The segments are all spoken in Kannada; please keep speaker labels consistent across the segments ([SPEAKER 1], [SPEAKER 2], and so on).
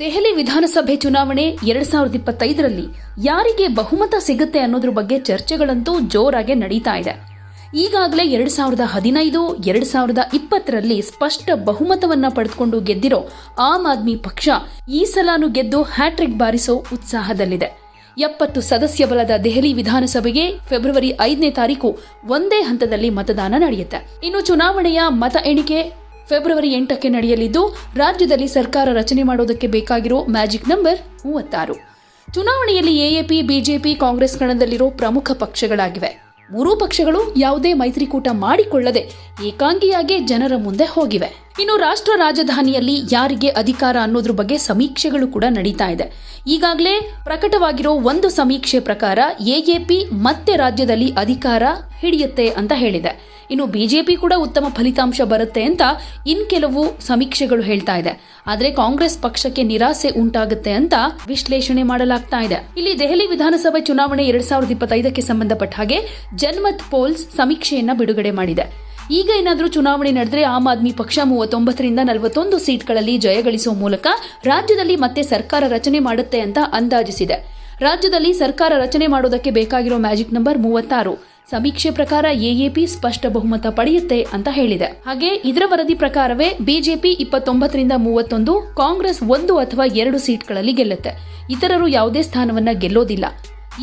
[SPEAKER 1] ದೆಹಲಿ ವಿಧಾನಸಭೆ ಚುನಾವಣೆ ಎರಡ್ ಸಾವಿರದ ಇಪ್ಪತ್ತೈದರಲ್ಲಿ ಯಾರಿಗೆ ಬಹುಮತ ಸಿಗುತ್ತೆ ಅನ್ನೋದ್ರ ಬಗ್ಗೆ ಚರ್ಚೆಗಳಂತೂ ಜೋರಾಗಿ ನಡೀತಾ ಇದೆ. ಈಗಾಗಲೇ ಎರಡ್ ಸಾವಿರದ ಹದಿನೈದು, ಎರಡ್ ಸಾವಿರದ ಇಪ್ಪತ್ತರಲ್ಲಿ ಸ್ಪಷ್ಟ ಬಹುಮತವನ್ನ ಪಡೆದುಕೊಂಡು ಗೆದ್ದಿರೋ ಆಮ್ ಆದ್ಮಿ ಪಕ್ಷ ಈ ಸಲಾನು ಗೆದ್ದು ಹ್ಯಾಟ್ರಿಕ್ ಬಾರಿಸೋ ಉತ್ಸಾಹದಲ್ಲಿದೆ. ಎಪ್ಪತ್ತು ಸದಸ್ಯ ಬಲದ ದೆಹಲಿ ವಿಧಾನಸಭೆಗೆ ಫೆಬ್ರವರಿ ಐದನೇ ತಾರೀಕು ಒಂದೇ ಹಂತದಲ್ಲಿ ಮತದಾನ ನಡೆಯುತ್ತೆ. ಇನ್ನು ಚುನಾವಣೆಯ ಮತ ಎಣಿಕೆ ಫೆಬ್ರವರಿ ಎಂಟಕ್ಕೆ ನಡೆಯಲಿದ್ದು, ರಾಜ್ಯದಲ್ಲಿ ಸರ್ಕಾರ ರಚನೆ ಮಾಡೋದಕ್ಕೆ ಬೇಕಾಗಿರೋ ಮ್ಯಾಜಿಕ್ ನಂಬರ್ ಮೂವತ್ತಾರು. ಚುನಾವಣೆಯಲ್ಲಿ ಎಎಪಿ, ಬಿಜೆಪಿ, ಕಾಂಗ್ರೆಸ್ ಕಣದಲ್ಲಿರೋ ಪ್ರಮುಖ ಪಕ್ಷಗಳಾಗಿವೆ. ಮೂರೂ ಪಕ್ಷಗಳು ಯಾವುದೇ ಮೈತ್ರಿಕೂಟ ಮಾಡಿಕೊಳ್ಳದೆ ಏಕಾಂಗಿಯಾಗಿ ಜನರ ಮುಂದೆ ಹೋಗಿವೆ. ಇನ್ನು ರಾಷ್ಟ್ರ ರಾಜಧಾನಿಯಲ್ಲಿ ಯಾರಿಗೆ ಅಧಿಕಾರ ಅನ್ನೋದ್ರ ಬಗ್ಗೆ ಸಮೀಕ್ಷೆಗಳು ಕೂಡ ನಡೀತಾ ಇದೆ. ಈಗಾಗಲೇ ಪ್ರಕಟವಾಗಿರೋ ಒಂದು ಸಮೀಕ್ಷೆ ಪ್ರಕಾರ ಎಎಪಿ ಮತ್ತೆ ರಾಜ್ಯದಲ್ಲಿ ಅಧಿಕಾರ ಹಿಡಿಯುತ್ತೆ ಅಂತ ಹೇಳಿದೆ. ಇನ್ನು ಬಿಜೆಪಿ ಕೂಡ ಉತ್ತಮ ಫಲಿತಾಂಶ ಬರುತ್ತೆ ಅಂತ ಇನ್ ಕೆಲವು ಸಮೀಕ್ಷೆಗಳು ಹೇಳ್ತಾ ಇದೆ. ಆದರೆ ಕಾಂಗ್ರೆಸ್ ಪಕ್ಷಕ್ಕೆ ನಿರಾಸೆ ಉಂಟಾಗುತ್ತೆ ಅಂತ ವಿಶ್ಲೇಷಣೆ ಮಾಡಲಾಗ್ತಾ ಇದೆ. ಇಲ್ಲಿ ದೆಹಲಿ ವಿಧಾನಸಭೆ ಚುನಾವಣೆ ಎರಡ್ ಸಾವಿರದ ಇಪ್ಪತ್ತೈದಕ್ಕೆ ಸಂಬಂಧಪಟ್ಟ ಹಾಗೆ ಜನ್ಮತ್ ಪೋಲ್ಸ್ ಸಮೀಕ್ಷೆಯನ್ನ ಬಿಡುಗಡೆ ಮಾಡಿದೆ. ಈಗ ಏನಾದರೂ ಚುನಾವಣೆ ನಡೆದರೆ ಆಮ್ ಆದ್ಮಿ ಪಕ್ಷ ಮೂವತ್ತೊಂಬತ್ತರಿಂದ ನಲವತ್ತೊಂದು ಸೀಟ್ಗಳಲ್ಲಿ ಜಯಗಳಿಸುವ ಮೂಲಕ ರಾಜ್ಯದಲ್ಲಿ ಮತ್ತೆ ಸರ್ಕಾರ ರಚನೆ ಮಾಡುತ್ತೆ ಅಂತ ಅಂದಾಜಿಸಿದೆ. ರಾಜ್ಯದಲ್ಲಿ ಸರ್ಕಾರ ರಚನೆ ಮಾಡೋದಕ್ಕೆ ಬೇಕಾಗಿರೋ ಮ್ಯಾಜಿಕ್ ನಂಬರ್ ಮೂವತ್ತಾರು. ಸಮೀಕ್ಷೆ ಪ್ರಕಾರ ಎಎಪಿ ಸ್ಪಷ್ಟ ಬಹುಮತ ಪಡೆಯುತ್ತೆ ಅಂತ ಹೇಳಿದೆ. ಹಾಗೆ ಇದರ ವರದಿ ಪ್ರಕಾರವೇ ಬಿಜೆಪಿ ಇಪ್ಪತ್ತೊಂಬತ್ತರಿಂದ ಮೂವತ್ತೊಂದು, ಕಾಂಗ್ರೆಸ್ ಒಂದು ಅಥವಾ ಎರಡು ಸೀಟ್ಗಳಲ್ಲಿ ಗೆಲ್ಲುತ್ತೆ. ಇತರರು ಯಾವುದೇ ಸ್ಥಾನವನ್ನ ಗೆಲ್ಲೋದಿಲ್ಲ.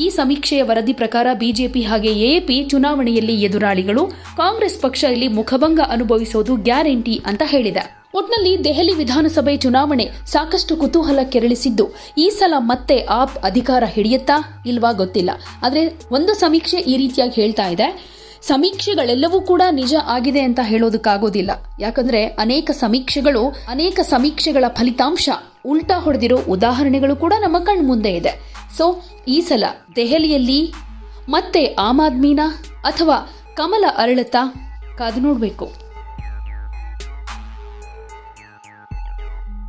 [SPEAKER 1] ಈ ಸಮೀಕ್ಷೆಯ ವರದಿ ಪ್ರಕಾರ ಬಿಜೆಪಿ ಹಾಗೆ ಎಎಪಿ ಚುನಾವಣೆಯಲ್ಲಿ ಎದುರಾಳಿಗಳು, ಕಾಂಗ್ರೆಸ್ ಪಕ್ಷ ಇಲ್ಲಿ ಮುಖಭಂಗ ಅನುಭವಿಸೋದು ಗ್ಯಾರಂಟಿ ಅಂತ ಹೇಳಿದೆ. ಒಟ್ನಲ್ಲಿ ದೆಹಲಿ ವಿಧಾನಸಭೆ ಚುನಾವಣೆ ಸಾಕಷ್ಟು ಕುತೂಹಲ ಕೆರಳಿಸಿದ್ದು, ಈ ಸಲ ಮತ್ತೆ ಆಪ್ ಅಧಿಕಾರ ಹಿಡಿಯುತ್ತಾ ಇಲ್ವಾ ಗೊತ್ತಿಲ್ಲ. ಆದರೆ ಒಂದು ಸಮೀಕ್ಷೆ ಈ ರೀತಿಯಾಗಿ ಹೇಳ್ತಾ ಇದೆ, ಸಮೀಕ್ಷೆಗಳೆಲ್ಲವೂ ಕೂಡ ನಿಜ ಆಗಿದೆ ಅಂತ ಹೇಳೋದಕ್ಕಾಗೋದಿಲ್ಲ. ಯಾಕಂದ್ರೆ ಅನೇಕ ಸಮೀಕ್ಷೆಗಳು, ಅನೇಕ ಸಮೀಕ್ಷೆಗಳ ಫಲಿತಾಂಶ ಉಲ್ಟಾ ಹೊಡೆದಿರೋ ಉದಾಹರಣೆಗಳು ಕೂಡ ನಮ್ಮ ಕಣ್ಮುಂದೆ ಇದೆ. ಸೊ ಈ ಸಲ ದೆಹಲಿಯಲ್ಲಿ ಮತ್ತೆ ಆಮ್ ಆದ್ಮಿನ ಅಥವಾ ಕಮಲ ಅರಳತ ಕಾದು ನೋಡಬೇಕು.